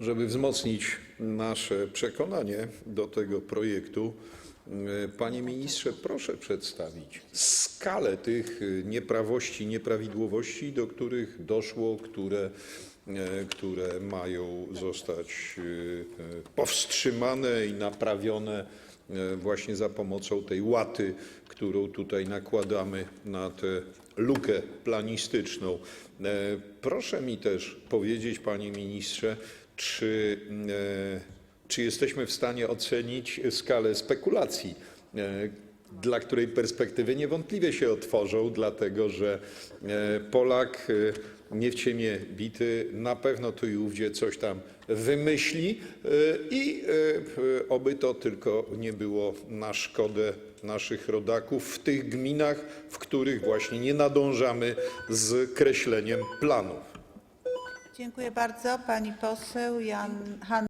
żeby wzmocnić nasze przekonanie do tego projektu, panie ministrze, proszę przedstawić skalę tych nieprawości, nieprawidłowości, do których doszło, które, które mają zostać e, powstrzymane i naprawione właśnie za pomocą tej łaty, którą tutaj nakładamy na tę lukę planistyczną. E, Proszę mi też powiedzieć, panie ministrze, czy, e, czy jesteśmy w stanie ocenić skalę spekulacji, e, dla której perspektywy niewątpliwie się otworzą, dlatego że e, Polak e, nie w ciemię bity na pewno tu i ówdzie coś tam wymyśli e, i oby to tylko nie było na szkodę naszych rodaków w tych gminach, w których właśnie nie nadążamy z kreśleniem planów. Dziękuję bardzo. Pani poseł Hanna